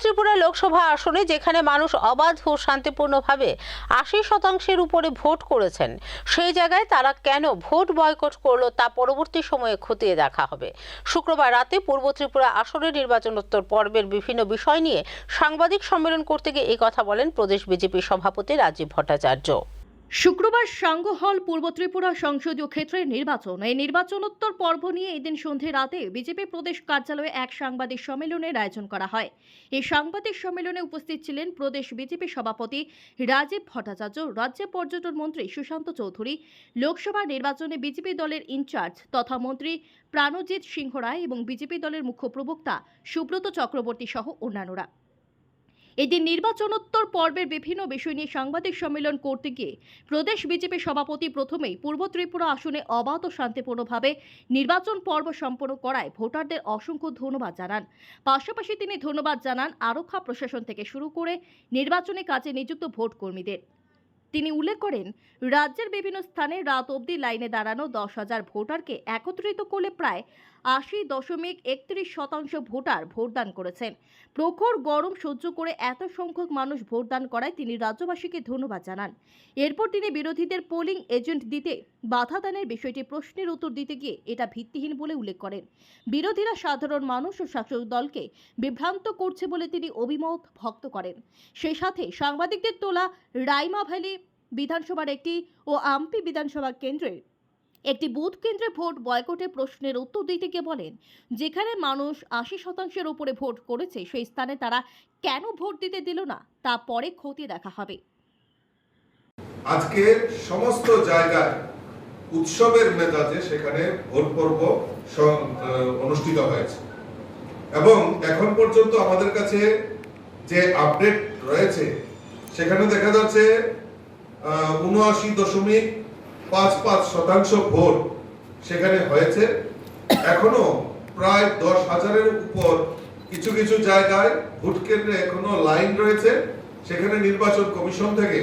ত্রিপুরা লোকসভা আসনে যেখানে মানুষ অবাধ ও শান্তিপূর্ণভাবে আশি শতাংশের উপরে ভোট করেছেন, সেই জায়গায় তারা কেন ভোট বয়কট করল তা পরবর্তী সময়ে খতিয়ে দেখা হবে। শুক্রবার রাতে পূর্ব ত্রিপুরা আসনের নির্বাচনোত্তর পর্বের বিভিন্ন বিষয় নিয়ে সাংবাদিক সম্মেলন করতে গিয়ে এই কথা বলেন প্রদেশ বিজেপি সভাপতি রাজীব ভট্টাচার্য। শুক্রবার সাঙ্গ হল পূর্ব ত্রিপুরা সংসদীয় ক্ষেত্রের নির্বাচন। এই নির্বাচনোত্তর পর্ব নিয়ে এদিন সন্ধে রাতে বিজেপি প্রদেশ কার্যালয়ে এক সাংবাদিক সম্মেলনের আয়োজন করা হয়। এই সাংবাদিক সম্মেলনে উপস্থিত ছিলেন প্রদেশ বিজেপি সভাপতি রাজীব ভট্টাচার্য, রাজ্য পর্যটন মন্ত্রী সুশান্ত চৌধুরী, লোকসভা নির্বাচনে বিজেপি দলের ইনচার্জ তথা মন্ত্রী প্রাণজিৎ সিংহ রায় এবং বিজেপি দলের মুখ্য প্রবক্তা সুব্রত চক্রবর্তী সহ অন্যান্যরা। এদিন নির্বাচনোত্তর পর্বের বিভিন্ন বিষয় নিয়ে সাংবাদিক সম্মেলন করতে গিয়ে প্রদেশ বিজেপি সভাপতি প্রথমেই পূর্ব ত্রিপুরা আসনে অবাধ ও শান্তিপূর্ণভাবে নির্বাচন পর্ব সম্পন্ন করায় ভোটারদের অসংখ্য ধন্যবাদ জানান। পাশাপাশি তিনি ধন্যবাদ জানান আরক্ষা প্রশাসন থেকে শুরু করে নির্বাচনী কাজে নিযুক্ত ভোট কর্মীদের তিনি উল্লেখ করেন, রাজ্যের বিভিন্ন স্থানে রাত অবধি লাইনে দাঁড়ানো দশ হাজার ভোটারকে একত্রিত করলে প্রায় আশি দশমিক একত্রিশ শতাংশ ভোটার ভোটদান করেছেন। প্রখর গরম সহ্য করে এত সংখ্যক মানুষ ভোটদান করায় তিনি রাজ্যবাসীকে ধন্যবাদ জানান। এরপর তিনি বিরোধীদের পোলিং এজেন্ট দিতে বাধা দানের বিষয়টি প্রশ্নের উত্তর দিতে গিয়ে এটা ভিত্তিহীন বলে উল্লেখ করেন। বিরোধীরা সাধারণ মানুষ ও শাসক দলকে বিভ্রান্ত করছে বলে তিনি অভিমত ভক্ত করেন। সেই সাথে সাংবাদিকদের তোলা রাইমা ভ্যালি বিধানসভার একটি ও আম্পি বিধানসভা কেন্দ্রের একটি বুথ কেন্দ্রে ভোট বয়কটের প্রশ্নের উত্তর দিতে গিয়ে বলেন, যেখানে মানুষ আশি শতাংশের উপরে ভোট করেছে, সেই স্থানে তারা কেন ভোট দিতে দিল না? তা পরে খতিয়ে দেখা হবে। আজকে সমস্ত জায়গায় উৎসবের মেজাজে সেখানে ভোট পর্ব অনুষ্ঠিত হয়েছে। এবং এখন পর্যন্ত আমাদের কাছে যে আপডেট রয়েছে, সেখানে দেখা যাচ্ছে উনআশি দশমিক পাঁচ পাঁচ শতাংশ ভোট সেখানে হয়েছে। এখনও প্রায় দশ হাজারের উপর কিছু কিছু জায়গায় ভোট কেন্দ্রে এখনও লাইন রয়েছে। সেখানে নির্বাচন কমিশন থেকে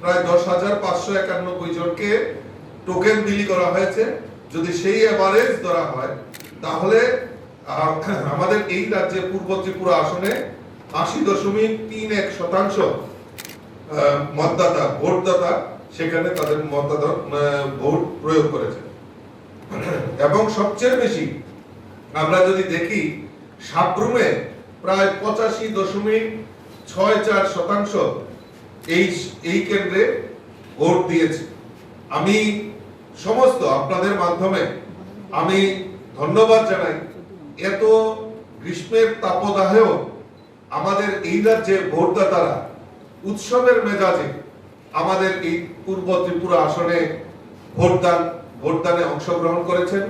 প্রায় দশ হাজার পাঁচশো একানব্বই জনকে টোকেন বিলি করা হয়েছে। যদি সেই অ্যাভারেজ ধরা হয়, তাহলে আমাদের এই রাজ্যে পূর্ব ত্রিপুরা আসনে আশি দশমিক তিন এক শতাংশ মতদাতা ভোটদাতা সেখানে তাদের মতদান আহ, ভোট প্রয়োগ করেছে। এবং সবচেয়ে বেশি আমরা যদি দেখি সাবরুমে প্রায় পঁচাশি দশমিক ছয় চার শতাংশ এই এই কেন্দ্রে ভোট দিয়েছে। আমি সমস্ত আপনাদের মাধ্যমে আমি ধন্যবাদ জানাই। এত গ্রীষ্মের তাপদাহেও আমাদের এই রাজ্যের ভোটদাতারা উৎসবের মেজাজে আমাদের এই পূর্ব ত্রিপুরা আসনে ভোটদান ভোটদানে অংশগ্রহণ করেছেন।